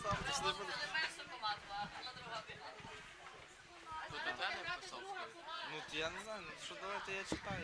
перша команда, а друга писав? Ну, я не знаю, ну що давайте я читаю.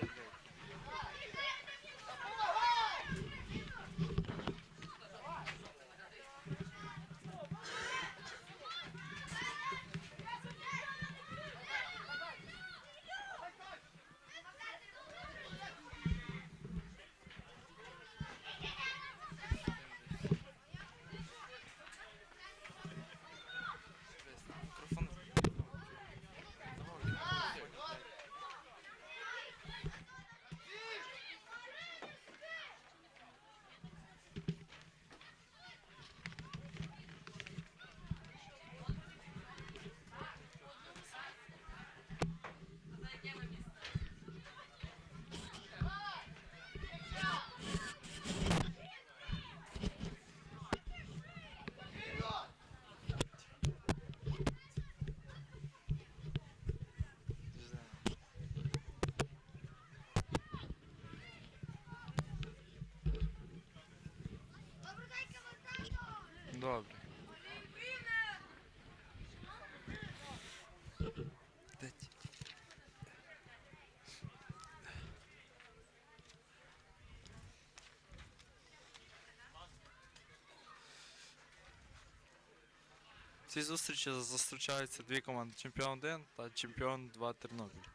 Цій зустрічі зустрічаються дві команди Чемпіон 1 та Чемпіон 2 Тернопіль.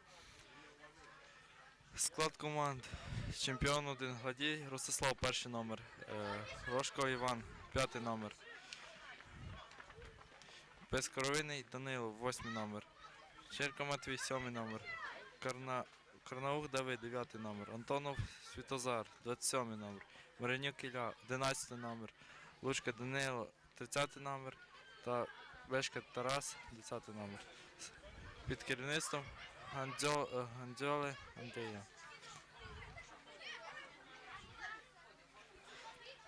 Склад команд Чемпіон 1 Гладій, Ростислав перший номер, е, Рожко Іван, п'ятий номер. Безкоровийний Данило, восьмий номер. Черка Матвій, сьомий номер. Карна... Карнаух Давид, дев'ятий номер. Антонов Світозар, 27 номер. Маринюк Ілля, 11 номер. Лучка Данило, 30 номер. Та Бешка Тарас, 10 номер. Під керівництвом е, Гандзьоли Андрія.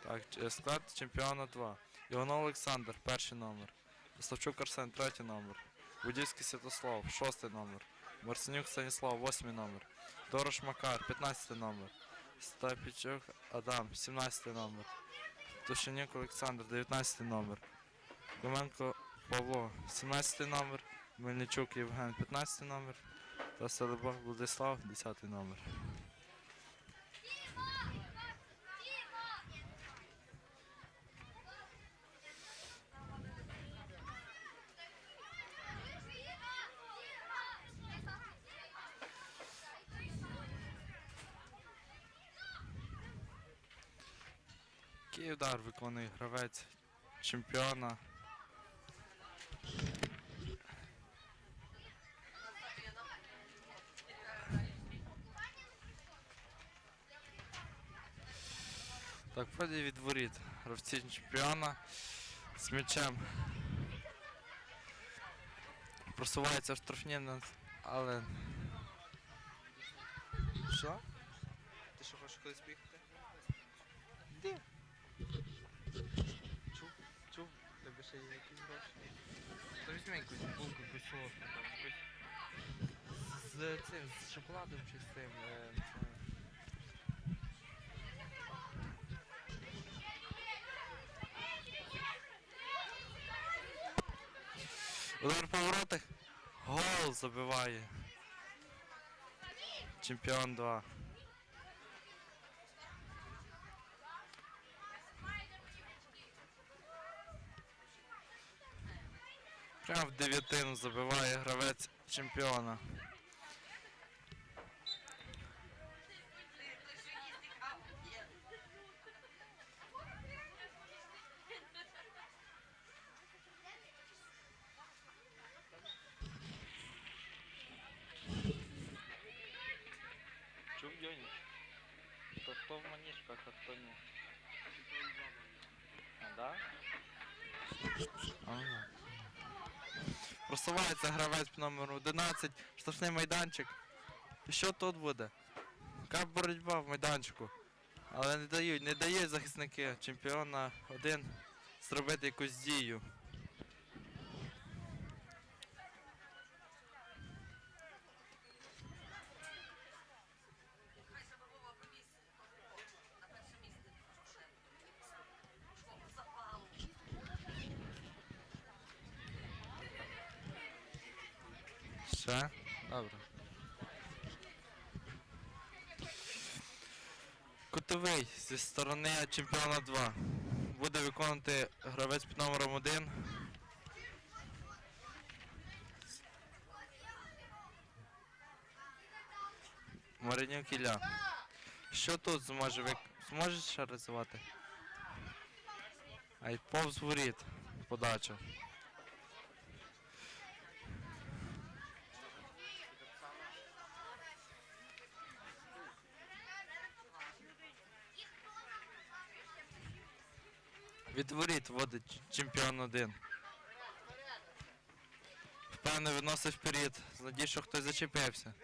Так, склад чемпіона 2. Іванов Олександр, перший номер. Славчук Арсен, третій номер. Будівський Святослав, шостий номер. Марсенюк Станіслав, восьмий номер. Дорош Макар, 15 номер. Стапічук Адам, 17 номер. Тушенюк Олександр, 19 номер. Клименко Павло, 17 номер. Мельничук Євген, 15 номер. Та Селебах Владислав, 10 номер. Київдар виконує гравець чемпіона. Так, входить від воріт. Гравці чемпіона з м'ячем. Просувається в штрафні, але. Що? Ти що хочеш колись бігти? Де? Ще є якісь гроші. То візьми якусь булку, якусь солодку там, якусь. З цим, з шоколадом чи з цим. Е, не. Удар по воротах. Гол забиває. Чемпіон 2. Прямо в дев'ятину забиває гравець чемпіона. 17, штрафний майданчик. Що тут буде? Яка боротьба в майданчику. Але не дають, не дають захисники чемпіона один зробити якусь дію. Кутовий зі сторони чемпіона 2. Буде виконувати гравець під номером 1. Маринюк Ілля. Що тут зможе вик... Зможеш ще розвивати? Ай, повз воріт. Подача. Від воріт вводить чемпіон 1. Впевнено відносить вперед. З надією, що хтось зачепився.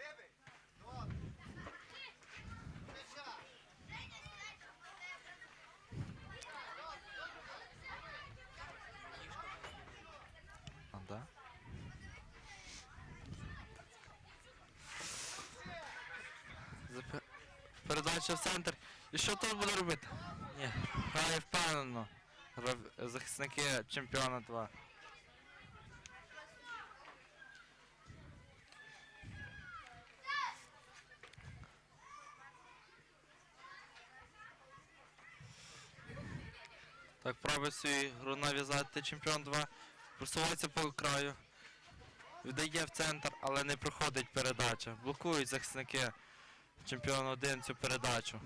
А, да? Передача в центр. І що тут буде робити? Ні, грає впевнено. Захисники чемпіона 2. Так, пробує свою гру нав'язати чемпіон 2. Просувається по краю. Віддає в центр, але не проходить передача. Блокують захисники чемпіон 1 цю передачу.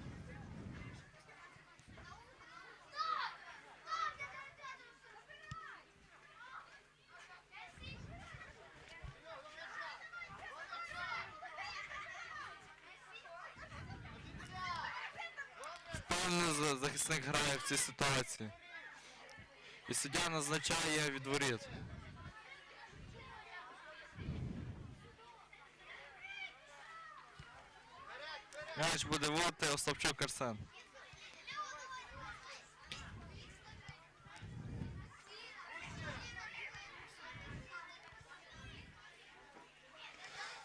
Впевнено захисник грає в цій ситуації. І суддя назначає від воріт. М'яч буде вводити Остапчук Арсен.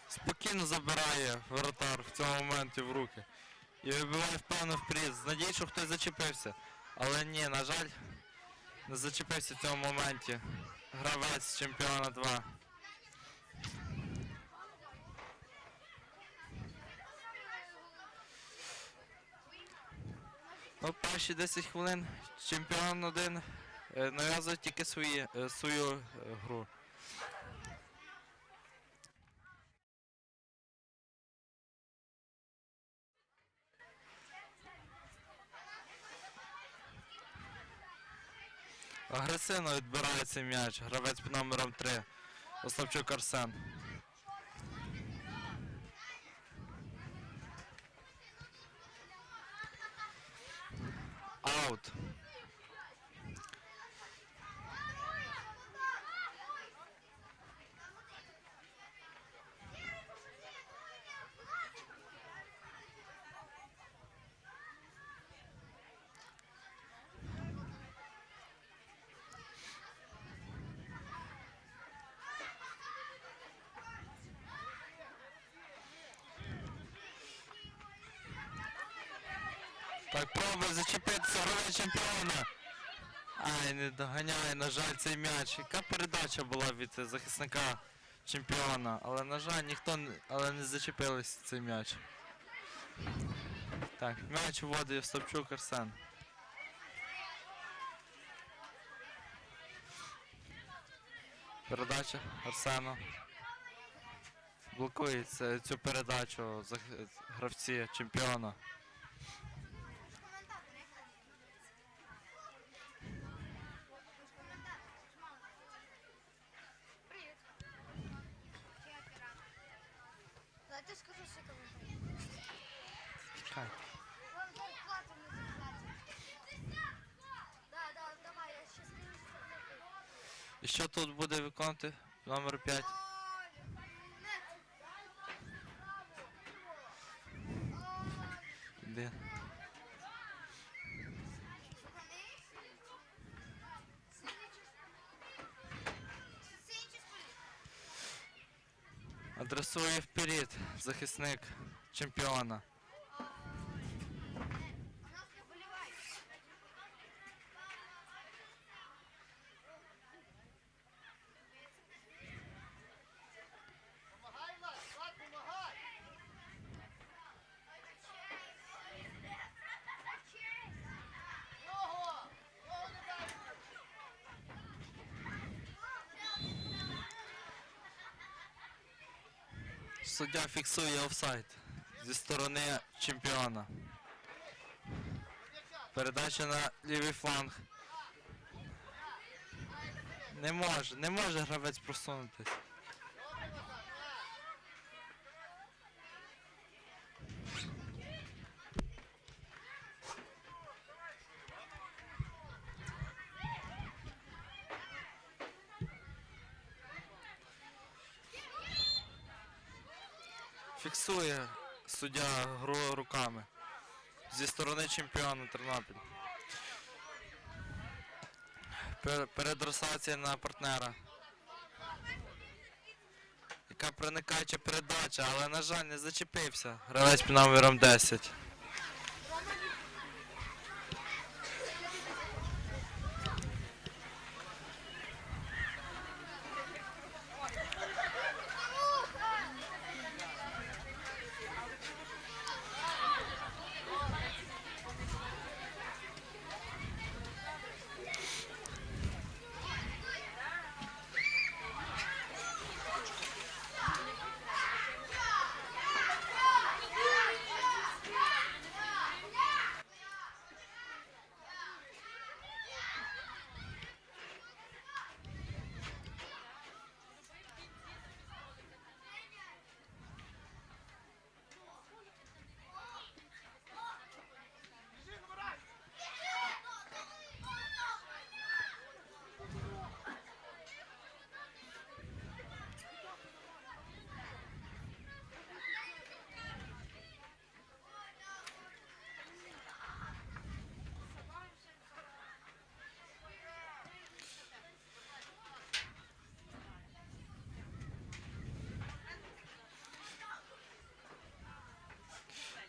Спокійно забирає воротар в цьому моменті в руки. І вибиває впевнено вперед. З надією, що хтось зачепився. Але ні, на жаль, не зачепився в цьому моменті. Гравець чемпіона 2. Ну, перші 10 хвилин чемпіон 1 е, нав'язує тільки свої, е, свою е, гру. Агресивно відбирає цей м'яч. Гравець під номером 3. Остапчук Арсен. Аут. Так, пробує зачепитися гравець чемпіона. Ай, не доганяє, на жаль, цей м'яч. Яка передача була від захисника чемпіона? Але, на жаль, ніхто але не зачепилися цей м'яч. Так, м'яч вводить Остапчук Арсен. Передача Арсена. Блокується цю передачу гравці чемпіона. Давайте скажу ще коментарі. Чекай. Вам зарплату не заплатять. Да, да, давай, я ще скажу. І що тут буде виконувати? Номер 5. Іди. Адресує вперед захисник чемпіона. Суддя фіксує офсайд зі сторони чемпіона. Передача на лівий фланг. Не може, не може гравець просунутись. Фіксує суддя гру руками зі сторони чемпіона Тернопіль. Перед Передросація на партнера. Яка проникаюча передача, але, на жаль, не зачепився. Гравець під номером 10.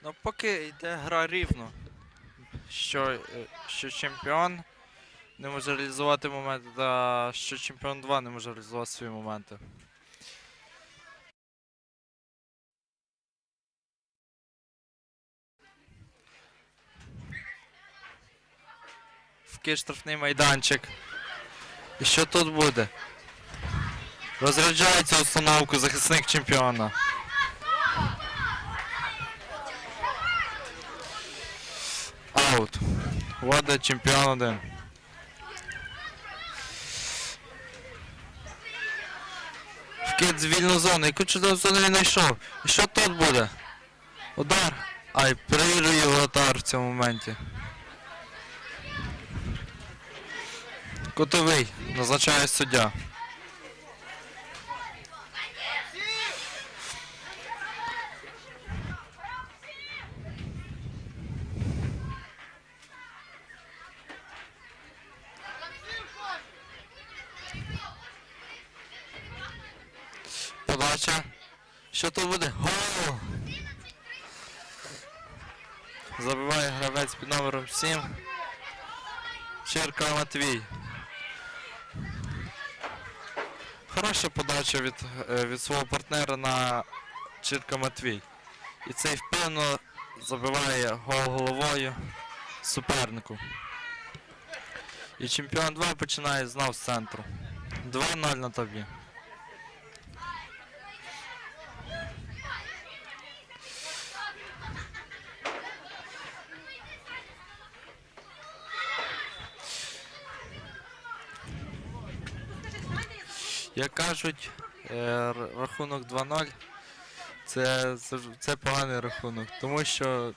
Ну, поки йде гра рівно. Що, е, що чемпіон не може реалізувати моменти, а що чемпіон 2 не може реалізувати свої моменти. Вкид штрафний майданчик. І що тут буде? Розряджається установку захисник чемпіона. Аут. Вода чемпіон один. Вкид з вільну зону. Яку чудову зону він знайшов. І що тут буде? Удар. Ай, перевірює вратар в цьому моменті. Кутовий. Назначає суддя. Подача. Що тут буде? Гол! Забиває гравець під номером 7. Черка Матвій. Хороша подача від, е, від свого партнера на Чирка Матвій. І цей впевнено забиває гол головою супернику. І чемпіон 2 починає знов з центру. 2-0 на тобі. Як кажуть, е, рахунок 2-0 це, це поганий рахунок, тому що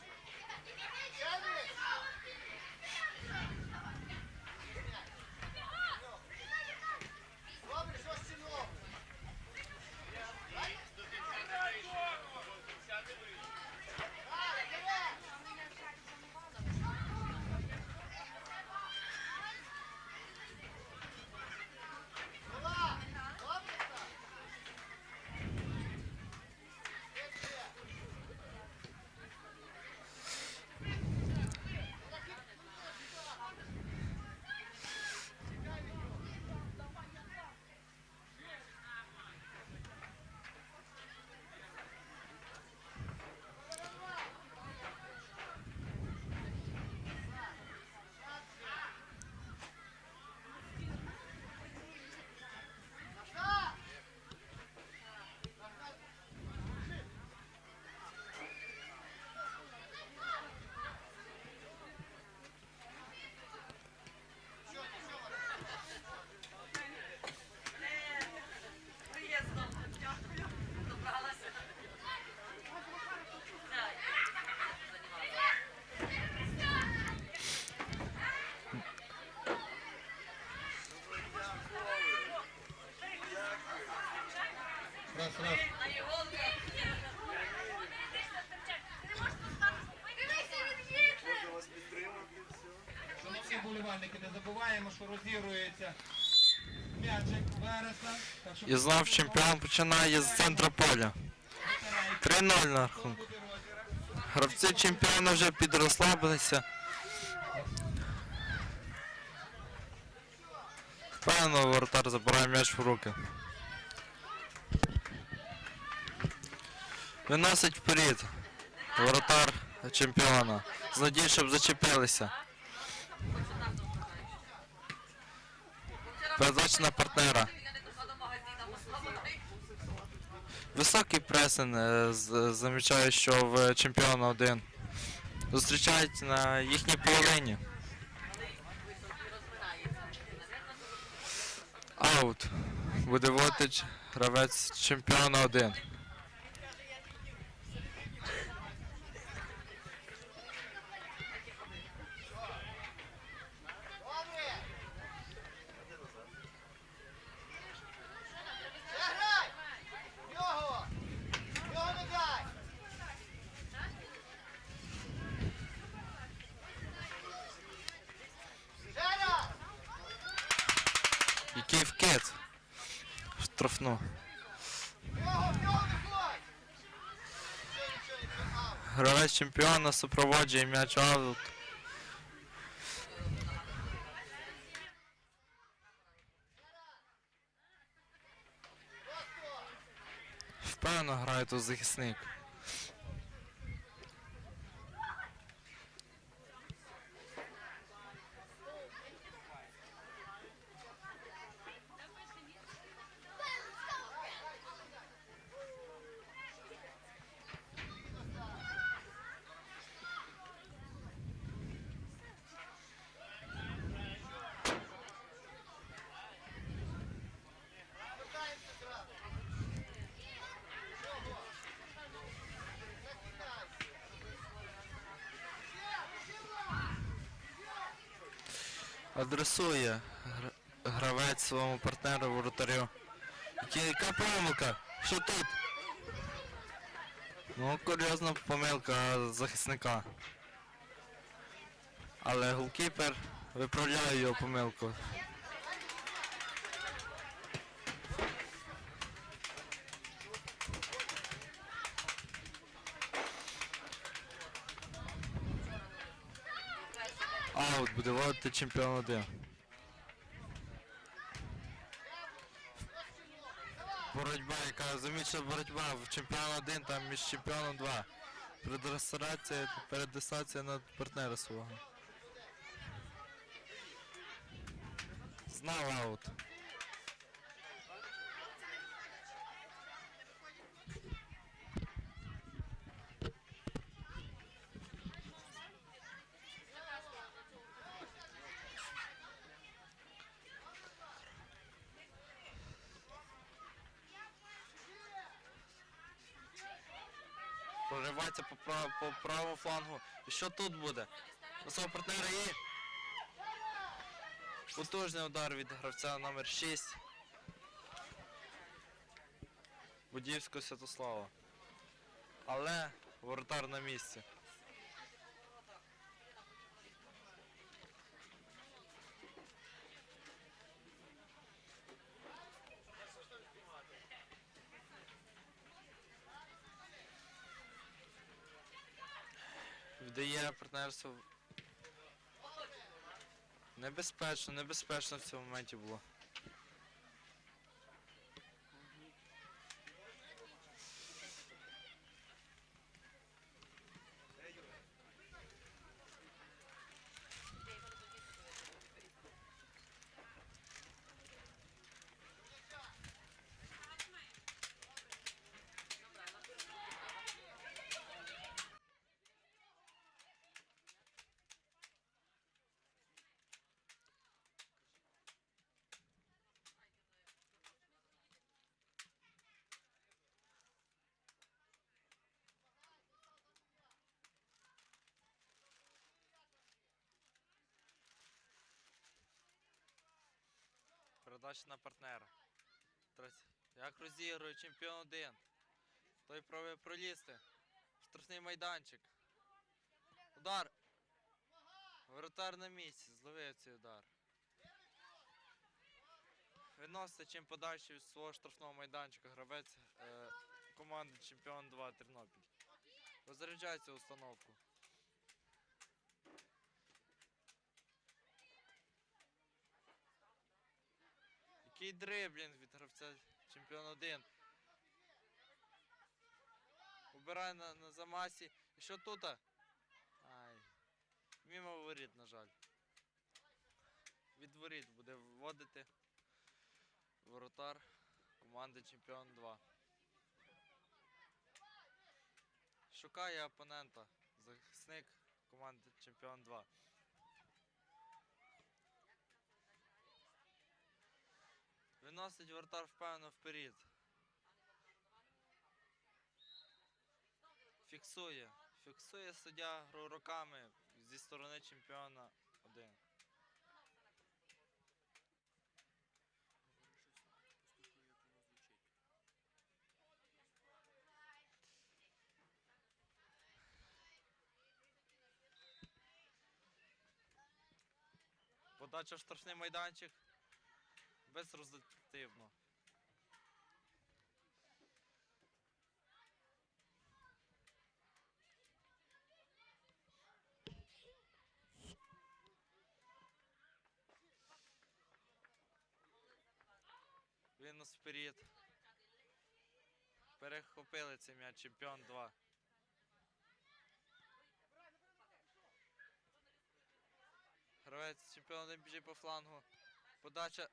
забуваємо, що розігрується м'ячик Вереса. І знов чемпіон починає з центра поля. 3-0 на рахунку. Гравці чемпіона вже підрослабилися. Впевнено, воротар забирає м'яч в руки. Виносить вперед. Воротар чемпіона. З надією, щоб зачепилися. Передача партнера. Високий пресинг, е, замічаю, що в чемпіона один. Зустрічають на їхній половині. Аут. Буде водить гравець чемпіона один. Заграй! Його! Його не дай! Ще раз! Який вкид? Штрафну. Його, його не ходь! Нічого, нічого, нічого, аут. Гравець чемпіона супроводжує м'яч аут. Впевнено грає тут захисник. Адресує гравець своєму партнеру воротарю. Яка помилка? Що тут? Ну, курйозна помилка захисника. Але голкіпер виправляє його помилку. Аут буде водити чемпіон один. Боротьба, яка замічна боротьба в чемпіон 1, там між чемпіоном 2. Передреєстрація, передислація на партнера свого. Знав аут. Проривається по, прав, по правому флангу. І що тут буде? У свого партнера є. Потужний удар від гравця номер 6. Будівського Святослава. Але воротар на місці. Віддає партнерство. Небезпечно, небезпечно в цьому моменті було. Передача на партнера. Як розігрує чемпіон один. Той пробує пролізти. Штрафний майданчик. Удар. Воротар на місці, зловив цей удар. Виносить чим подальше від свого штрафного майданчика гравець е, команди Чемпіон 2 Тернопіль. Розряджається установку. Який дриблінг від гравця Чемпіон 1. Убирає на, на замасі. І що тут? Ай. Мімо воріт, на жаль. Від воріт буде вводити воротар команди Чемпіон 2. Шукає опонента. Захисник команди Чемпіон 2. Виносить воротар впевнено вперед. Фіксує. Фіксує суддя гру руками зі сторони чемпіона 1. Говори щось, послухай, як воно звучить. Подача в штрафний майданчик. Безрезультативно. Винос вперед. Перехопили цей м'яч чемпіон 2. Гравець чемпіон 1 біжить по флангу. Подача.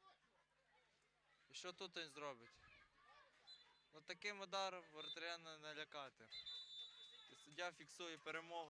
Що тут він зробить? Ну таким ударом воротаря не налякати. Суддя фіксує перемогу.